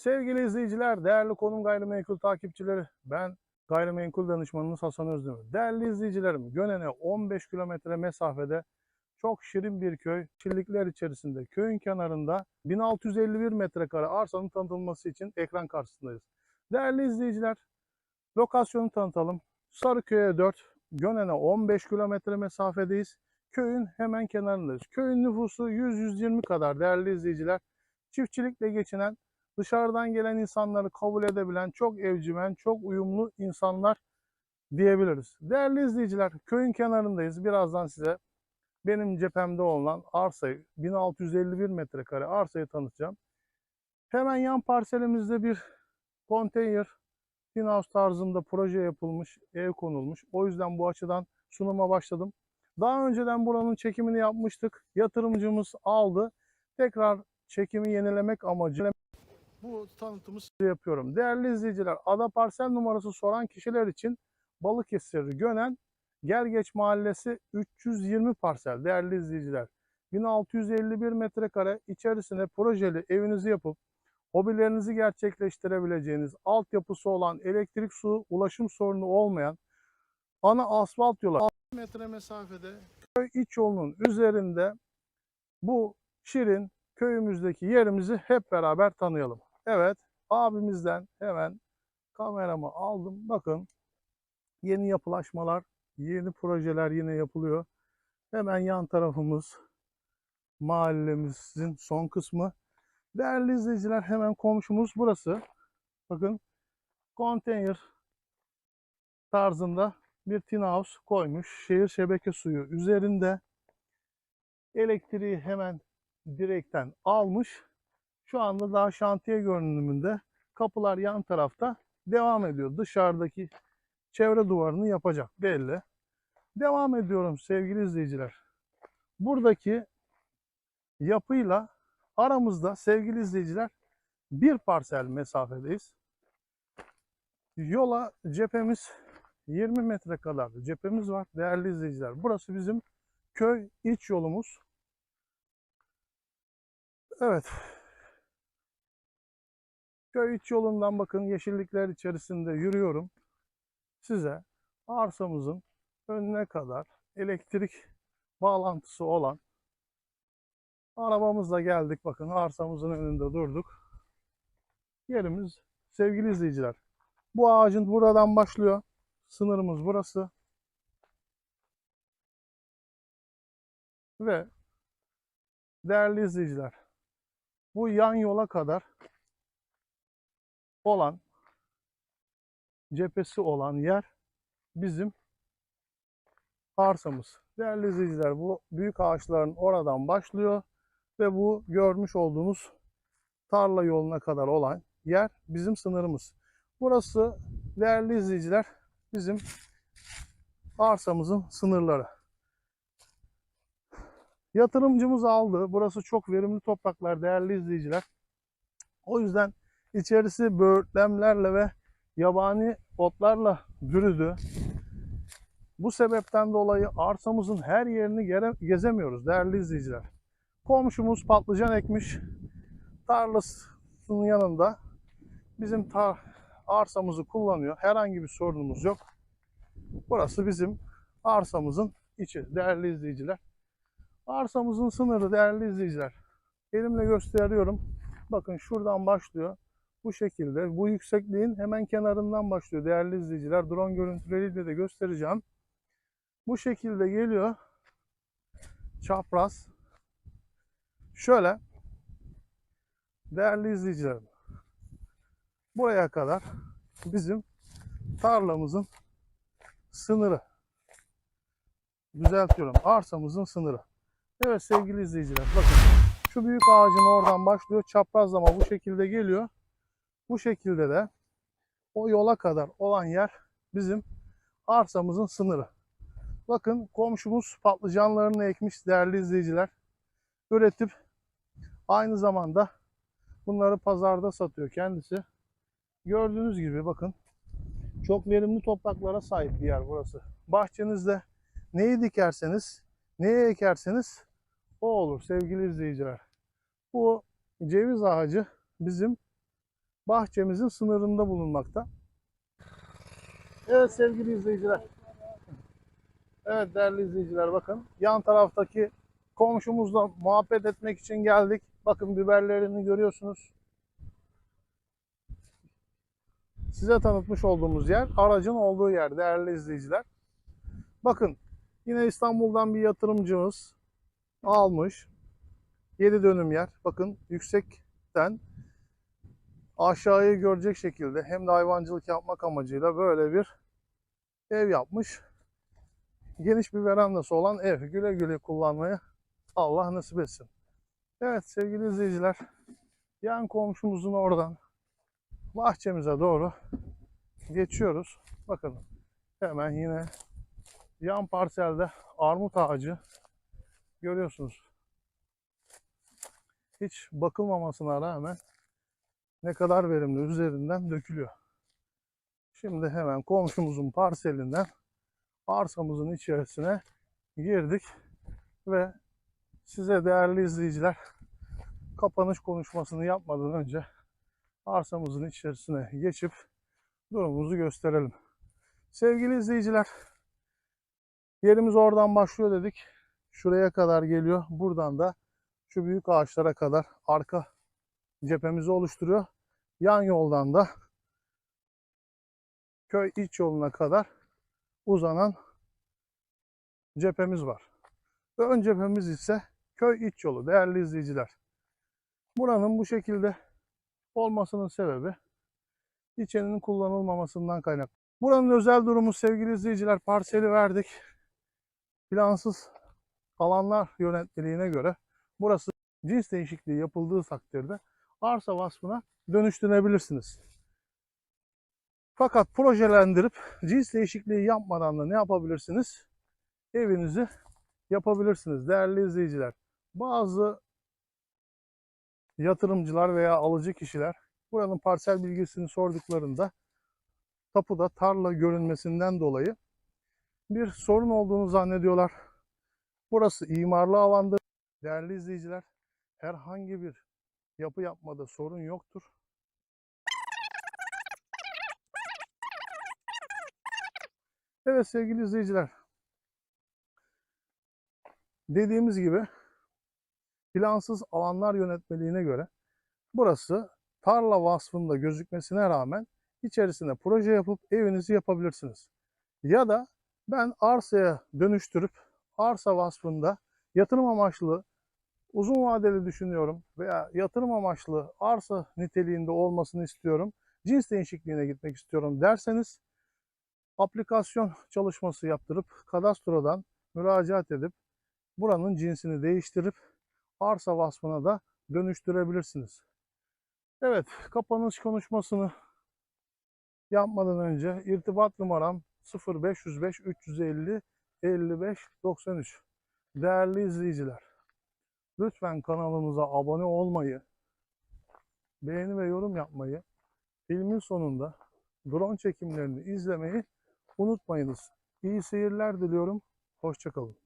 Sevgili izleyiciler, değerli konum gayrimenkul takipçileri, ben gayrimenkul danışmanınız Hasan Özdemir. Değerli izleyicilerim, Gönen'e 15 kilometre mesafede çok şirin bir köy, çillikler içerisinde, köyün kenarında 1651 metrekare arsanın tanıtılması için ekran karşısındayız. Değerli izleyiciler, lokasyonu tanıtalım. Sarıköy'e 4, Gönen'e 15 kilometre mesafedeyiz. Köyün hemen kenarındayız. Köyün nüfusu 100-120 kadar değerli izleyiciler. Çiftçilikle geçinen dışarıdan gelen insanları kabul edebilen çok evcimen, çok uyumlu insanlar diyebiliriz. Değerli izleyiciler, köyün kenarındayız. Birazdan size benim cephemde olan arsayı, 1651 metrekare arsayı tanıtacağım. Hemen yan parselimizde bir konteyner, house tarzında proje yapılmış, ev konulmuş. O yüzden bu açıdan sunuma başladım. Daha önceden buranın çekimini yapmıştık. Yatırımcımız aldı. Tekrar çekimi yenilemek amacıyla bu tanıtımı size yapıyorum. Değerli izleyiciler, ada parsel numarası soran kişiler için Balıkesir Gönen Gergeç Mahallesi 320 parsel değerli izleyiciler. 1651 metrekare içerisine projeli evinizi yapıp hobilerinizi gerçekleştirebileceğiniz altyapısı olan elektrik, su, ulaşım sorunu olmayan ana asfalt yola 6 metre mesafede köy iç yolunun üzerinde bu şirin köyümüzdeki yerimizi hep beraber tanıyalım. Evet, abimizden hemen kameramı aldım. Bakın yeni yapılaşmalar, yeni projeler yine yapılıyor. Hemen yan tarafımız mahallemizin son kısmı. Değerli izleyiciler hemen komşumuz burası. Bakın konteyner tarzında bir tin house koymuş. Şehir şebeke suyu üzerinde. Elektriği hemen direkten almış. Şu anda daha şantiye görünümünde. Kapılar yan tarafta devam ediyor. Dışarıdaki çevre duvarını yapacak belli. Devam ediyorum sevgili izleyiciler. Buradaki yapıyla aramızda sevgili izleyiciler bir parsel mesafedeyiz. Yola cephemiz 20 metre kadar cephemiz var değerli izleyiciler. Burası bizim köy iç yolumuz. Evet. Köy iç yolundan bakın yeşillikler içerisinde yürüyorum. Size arsamızın önüne kadar elektrik bağlantısı olan arabamızla geldik. Bakın arsamızın önünde durduk. Yerimiz sevgili izleyiciler. Bu ağacın buradan başlıyor. Sınırımız burası. Ve değerli izleyiciler bu yan yola kadar olan cephesi olan yer bizim arsamız. Değerli izleyiciler bu büyük ağaçların oradan başlıyor ve bu görmüş olduğunuz tarla yoluna kadar olan yer bizim sınırımız. Burası değerli izleyiciler bizim arsamızın sınırları. Yatırımcımız aldı. Burası çok verimli topraklar değerli izleyiciler. O yüzden içerisi böğürtlemlerle ve yabani otlarla bürüdü. Bu sebepten dolayı arsamızın her yerini gezemiyoruz değerli izleyiciler. Komşumuz patlıcan ekmiş. Tarlasının yanında bizim tar arsamızı kullanıyor. Herhangi bir sorunumuz yok. Burası bizim arsamızın içi değerli izleyiciler. Arsamızın sınırı değerli izleyiciler. Elimle gösteriyorum. Bakın şuradan başlıyor. Bu şekilde. Bu yüksekliğin hemen kenarından başlıyor değerli izleyiciler. Drone görüntüleriyle de göstereceğim. Bu şekilde geliyor. Çapraz. Şöyle. Değerli izleyicilerim. Buraya kadar bizim tarlamızın sınırı. Düzeltiyorum. Arsamızın sınırı. Evet sevgili izleyiciler bakın şu büyük ağacın oradan başlıyor çaprazlama bu şekilde geliyor. Bu şekilde de o yola kadar olan yer bizim arsamızın sınırı. Bakın komşumuz patlıcanlarını ekmiş değerli izleyiciler. Üretip aynı zamanda bunları pazarda satıyor kendisi. Gördüğünüz gibi bakın çok verimli topraklara sahip bir yer burası. Bahçenizde neyi dikerseniz, neye ekerseniz o olur sevgili izleyiciler. Bu ceviz ağacı bizim bahçemizin sınırında bulunmakta. Evet sevgili izleyiciler. Evet değerli izleyiciler bakın yan taraftaki komşumuzla muhabbet etmek için geldik. Bakın biberlerini görüyorsunuz. Size tanıtmış olduğumuz yer aracın olduğu yer değerli izleyiciler. Bakın yine İstanbul'dan bir yatırımcımız almış. 7 dönüm yer. Bakın yüksekten aşağıyı görecek şekilde hem de hayvancılık yapmak amacıyla böyle bir ev yapmış. Geniş bir verandası olan ev. Güle güle kullanmayı Allah nasip etsin. Evet sevgili izleyiciler. Yan komşumuzun oradan bahçemize doğru geçiyoruz. Bakın hemen yine yan parselde armut ağacı görüyorsunuz. Hiç bakılmamasına rağmen ne kadar verimli üzerinden dökülüyor. Şimdi hemen komşumuzun parselinden arsamızın içerisine girdik ve size değerli izleyiciler kapanış konuşmasını yapmadan önce arsamızın içerisine geçip durumumuzu gösterelim. Sevgili izleyiciler, yerimiz oradan başlıyor dedik. Şuraya kadar geliyor. Buradan da şu büyük ağaçlara kadar arka cephemizi oluşturuyor. Yan yoldan da köy iç yoluna kadar uzanan cephemiz var. Ön cephemiz ise köy iç yolu değerli izleyiciler. Buranın bu şekilde olmasının sebebi içerinin kullanılmamasından kaynaklı. Buranın özel durumu sevgili izleyiciler parseli verdik. Plansız alanlar yönetmeliğine göre burası cins değişikliği yapıldığı takdirde arsa vasfına dönüştürebilirsiniz. Fakat projelendirip cins değişikliği yapmadan da ne yapabilirsiniz? Evinizi yapabilirsiniz değerli izleyiciler. Bazı yatırımcılar veya alıcı kişiler buranın parsel bilgisini sorduklarında tapuda tarla görünmesinden dolayı bir sorun olduğunu zannediyorlar. Burası imarlı alandır. Değerli izleyiciler, herhangi bir yapı yapmada sorun yoktur. Evet sevgili izleyiciler. Dediğimiz gibi plansız alanlar yönetmeliğine göre burası tarla vasfında gözükmesine rağmen içerisinde proje yapıp evinizi yapabilirsiniz. Ya da ben arsaya dönüştürüp arsa vasfında yatırım amaçlı uzun vadeli düşünüyorum veya yatırım amaçlı arsa niteliğinde olmasını istiyorum. Cins değişikliğine gitmek istiyorum derseniz aplikasyon çalışması yaptırıp kadastrodan müracaat edip buranın cinsini değiştirip arsa vasfına da dönüştürebilirsiniz. Evet, kapanış konuşmasını yapmadan önce irtibat numaram 0505 350 55 93. Değerli izleyiciler, lütfen kanalımıza abone olmayı, beğeni ve yorum yapmayı, filmin sonunda drone çekimlerini izlemeyi unutmayınız. İyi seyirler diliyorum. Hoşçakalın.